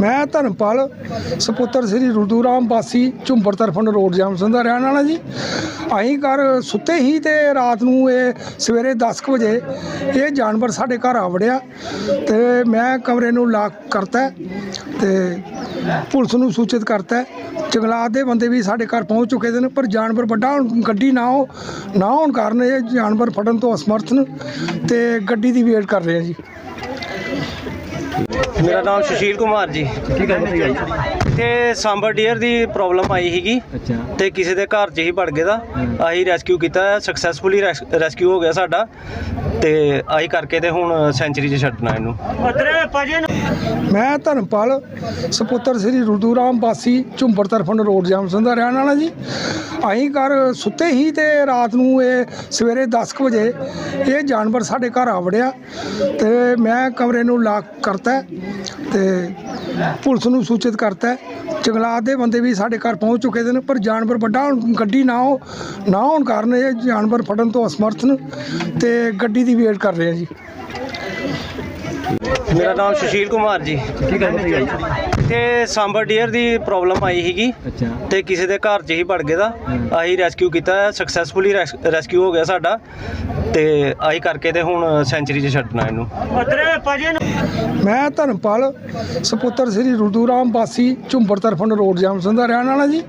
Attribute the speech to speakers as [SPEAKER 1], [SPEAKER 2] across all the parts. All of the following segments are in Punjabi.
[SPEAKER 1] ਮੈਂ ਧਰਮਪਾਲ, ਸਪੁੱਤਰ ਸ੍ਰੀ ਰੁਦੂਰਾਮ ਵਾਸੀ ਝੁੰਬਰ ਤਰਫਨ ਰੋਡ ਜਮਸਨ ਦਾ ਰਹਿਣ ਵਾਲਾ ਜੀ। ਅਸੀਂ ਘਰ ਸੁੱਤੇ ਹੀ ਤੇ ਰਾਤ ਨੂੰ ਇਹ ਸਵੇਰੇ 10 ਕੁ ਵਜੇ ਇਹ ਜਾਨਵਰ ਸਾਡੇ ਘਰ ਆ ਵੜਿਆ ਤੇ ਮੈਂ ਕਮਰੇ ਨੂੰ ਲਾਕ ਕਰਤਾ ਤੇ ਪੁਲਿਸ ਨੂੰ ਸੂਚਿਤ ਕਰਤਾ। ਜੰਗਲਾਤ ਦੇ ਬੰਦੇ ਵੀ ਸਾਡੇ ਘਰ ਪਹੁੰਚ ਚੁੱਕੇ ਨੇ ਪਰ ਜਾਨਵਰ ਵੱਡਾ ਹੋਣ- ਗੱਡੀ ਨਾ ਹੋ, ਨਾ ਹੋਣ ਕਾਰਨ ਇਹ ਜਾਨਵਰ ਫੜਨ ਤੋਂ ਅਸਮਰਥ ਨੇ ਤੇ ਗੱਡੀ ਦੀ ਵੇਟ ਕਰ ਰਹੇ ਆ ਜੀ।
[SPEAKER 2] ਮੇਰਾ ਨਾਮ ਸੁਸ਼ੀਲ ਕੁਮਾਰ ਜੀ।
[SPEAKER 3] ਕੀ ਗੱਲ ਹੋਈ ਹੈ
[SPEAKER 2] ਤੇ ਸਾਂਬਰ ਡੀਅਰ ਦੀ ਪ੍ਰੋਬਲਮ ਆਈ ਸੀਗੀ।
[SPEAKER 3] ਅੱਛਾ।
[SPEAKER 2] ਤੇ ਕਿਸੇ ਦੇ ਘਰ 'ਚ ਹੀ ਵੜ ਗਏ ਦਾ। ਅਸੀਂ ਰੈਸਕਿਊ ਕੀਤਾ ਸਕਸੈਸਫੁਲੀ ਰੈਸਕਿਊ ਹੋ ਗਿਆ ਸਾਡਾ। ਤੇ ਆਹੀ ਕਰਕੇ ਤੇ ਹੁਣ ਸੈਂਚਰੀ 'ਚ ਛੱਡਣਾ ਇਹਨੂੰ।
[SPEAKER 1] ਮੈਂ ਧਰਮਪਾਲ ਸਪੁੱਤਰ ਸ੍ਰੀ ਰੁਦੂਰਾਮ ਵਾਸੀ ਝੁੰਬਰ ਤਰਫਨ ਰੋਡ ਜਮਸਨ ਦਾ ਰਹਿਣ ਵਾਲਾ ਜੀ। ਅਸੀਂ ਘਰ ਸੁੱਤੇ ਹੀ ਤੇ ਰਾਤ ਨੂੰ ਇਹ ਸਵੇਰੇ 10 ਕੁ ਵਜੇ ਇਹ ਜਾਨਵਰ ਸਾਡੇ ਘਰ ਆ ਵੜਿਆ। ਤੇ ਮੈਂ ਕਮਰੇ ਨੂੰ ਲਾਕ ਕਰਤਾ ਤੇ ਪੁਲਿਸ ਨੂੰ ਸੂਚਿਤ ਕਰਤਾ ਜੰਗਲਾਤ ਦੇ ਬੰਦੇ ਵੀ ਸਾਡੇ ਘਰ ਪਹੁੰਚ ਚੁੱਕੇ ਨੇ ਪਰ ਜਾਨਵਰ ਵੱਡਾ ਹੋਣ- ਗੱਡੀ ਨਾ ਹੋ ਨਾ ਹੋਣ ਕਾਰਨ ਇਹ ਜਾਨਵਰ ਫੜਨ ਤੋਂ ਅਸਮਰਥ ਨੇ ਤੇ ਗੱਡੀ ਦੀ ਵੇਟ ਕਰ ਰਹੇ ਆ ਜੀ।
[SPEAKER 2] ਮੇਰਾ ਨਾਮ ਸੁਸ਼ੀਲ ਕੁਮਾਰ ਜੀ।
[SPEAKER 3] ਕੀ ਗੱਲ ਹੋਈ ਹੈ
[SPEAKER 2] ਤੇ ਸਾਂਬਰ ਡੀਅਰ ਦੀ ਪ੍ਰੋਬਲਮ ਆਈ ਸੀਗੀ
[SPEAKER 3] ਅੱਛਾ।
[SPEAKER 2] ਤੇ ਕਿਸੇ ਦੇ ਘਰ 'ਚ ਹੀ ਵੜ ਗਏ ਦਾ। ਅਸੀਂ ਰੈਸਕਿਊ ਕੀਤਾ ਸਕਸੈਸਫੁਲੀ ਰੈਸਕਿਊ ਹੋ ਗਿਆ ਸਾਡਾ। ਤੇ ਆਹੀ ਕਰਕੇ ਤੇ ਹੁਣ ਸੈਂਚਰੀ 'ਚ ਛੱਡਣਾ ਇਹਨੂੰ।
[SPEAKER 1] ਮੈਂ ਧਰਮਪਾਲ ਸਪੁੱਤਰ ਸ੍ਰੀ ਰੁਦੂਰਾਮ ਵਾਸੀ ਝੁੰਬਰ ਤਰਫਨ ਰੋਡ ਜਮਸਨ ਦਾ ਰਹਿਣ ਵਾਲਾ ਜੀ।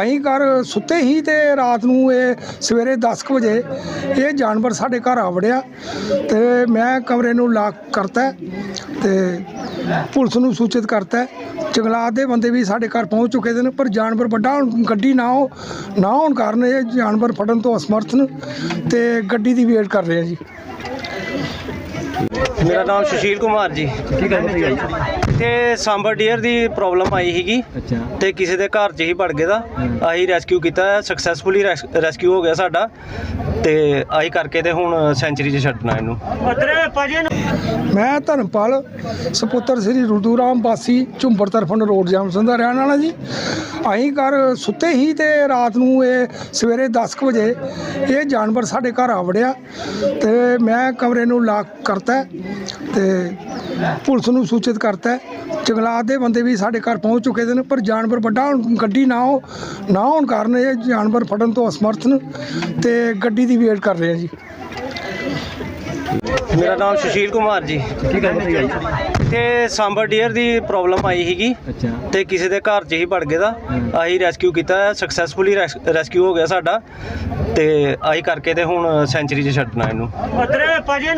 [SPEAKER 1] ਅਸੀਂ ਘਰ ਸੁੱਤੇ ਹੀ ਤੇ ਰਾਤ ਨੂੰ ਇਹ ਸਵੇਰੇ 10 ਕੁ ਵਜੇ ਇਹ ਜਾਨਵਰ ਸਾਡੇ ਘਰ ਆ ਵੜਿਆ ਤੇ ਮੈਂ ਕਮਰੇ ਨੂੰ ਲਾਕ ਕਰਤਾ ਤੇ ਪੁਲਿਸ ਨੂੰ ਸੂਚਿਤ ਕਰਤਾ ਜੰਗਲਾਤ ਦੇ ਬੰਦੇ ਵੀ ਸਾਡੇ ਘਰ ਪਹੁੰਚ ਚੁੱਕੇ ਦੇ ਨੇ ਪਰ ਜਾਨਵਰ ਵੱਡਾ ਹੋਣ- ਗੱਡੀ ਨਾ ਹੋ ਨਾ ਹੋਣ ਕਾਰਨ ਇਹ ਜਾਨਵਰ ਫੜਨ ਤੋਂ ਅਸਮਰਥ ਨੇ ਤੇ ਗੱਡੀ ਦੀ ਵੇਟ ਕਰ ਰਹੇ ਆ ਜੀ।
[SPEAKER 2] ਮੇਰਾ ਨਾਮ ਸੁਸ਼ੀਲ ਕੁਮਾਰ ਜੀ।
[SPEAKER 3] ਕੀ ਗੱਲ ਹੋਈ ਹੈ
[SPEAKER 2] ਤੇ ਸਾਂਬਰ ਡੀਅਰ ਦੀ ਪ੍ਰੋਬਲਮ ਆਈ ਸੀਗੀ
[SPEAKER 3] ਅੱਛਾ।
[SPEAKER 2] ਤੇ ਕਿਸੇ ਦੇ ਘਰ 'ਚ ਹੀ ਵੜ ਗਏ ਦਾ। ਅਸੀਂ ਰੈਸਕਿਊ ਕੀਤਾ ਸਕਸੈਸਫੁਲੀ ਰੈਸਕਿਊ ਹੋ ਗਿਆ ਸਾਡਾ। ਤੇ ਆਹੀ ਕਰਕੇ ਤੇ ਹੁਣ ਸੈਂਚਰੀ 'ਚ ਛੱਡਣਾ ਇਹਨੂੰ।
[SPEAKER 1] ਮੈਂ ਧਰਮਪਾਲ ਸਪੁੱਤਰ ਸ੍ਰੀ ਰੁਦੂਰਾਮ ਵਾਸੀ ਝੁੰਬਰ ਤਰਫਨ ਰੋਡ ਜਮਸਨ ਦਾ ਰਹਿਣ ਵਾਲਾ ਜੀ। ਅਸੀਂ ਘਰ ਸੁੱਤੇ ਹੀ ਤੇ ਰਾਤ ਨੂੰ ਇਹ ਸਵੇਰੇ 10 ਕੁ ਵਜੇ ਇਹ ਜਾਨਵਰ ਸਾਡੇ ਘਰ ਆ ਵੜਿਆ ਤੇ ਮੈਂ ਕਮਰੇ ਨੂੰ ਲਾਕ ਕਰਤਾ। ਤੇ ਪੁਲਿਸ ਨੂੰ ਸੂਚਿਤ ਕਰਤਾ ਜੰਗਲਾਤ ਦੇ ਬੰਦੇ ਵੀ ਸਾਡੇ ਘਰ ਪਹੁੰਚ ਚੁੱਕੇ ਨੇ ਪਰ ਜਾਨਵਰ ਵੱਡਾ ਗੱਡੀ ਨਾ ਹੋ ਨਾ ਹੋਣ ਕਾਰਨ ਇਹ ਜਾਨਵਰ ਫੜਨ ਤੋਂ ਅਸਮਰਥ ਨੇ ਤੇ ਗੱਡੀ ਦੀ ਵੇਟ ਕਰ ਰਹੇ ਆ ਜੀ।
[SPEAKER 2] ਮੇਰਾ ਨਾਮ ਸੁਸ਼ੀਲ ਕੁਮਾਰ ਜੀ।
[SPEAKER 3] ਕੀ ਗੱਲ ਹੋਈ ਹੈ
[SPEAKER 2] ਤੇ ਸਾਂਬਰ ਡੀਅਰ ਦੀ ਪ੍ਰੋਬਲਮ ਆਈ ਸੀਗੀ
[SPEAKER 3] ਅੱਛਾ।
[SPEAKER 2] ਤੇ ਕਿਸੇ ਦੇ ਘਰ 'ਚ ਹੀ ਵੜ ਗਏ ਦਾ। ਅਸੀਂ ਰੈਸਕਿਊ ਕੀਤਾ ਸਕਸੈਸਫੁਲੀ ਰੈਸਕਿਊ ਹੋ ਗਿਆ ਸਾਡਾ। ਤੇ ਆਹੀ ਕਰਕੇ ਤੇ ਹੁਣ ਸੈਂਚਰੀ 'ਚ ਛੱਡਣਾ ਇਹਨੂੰ।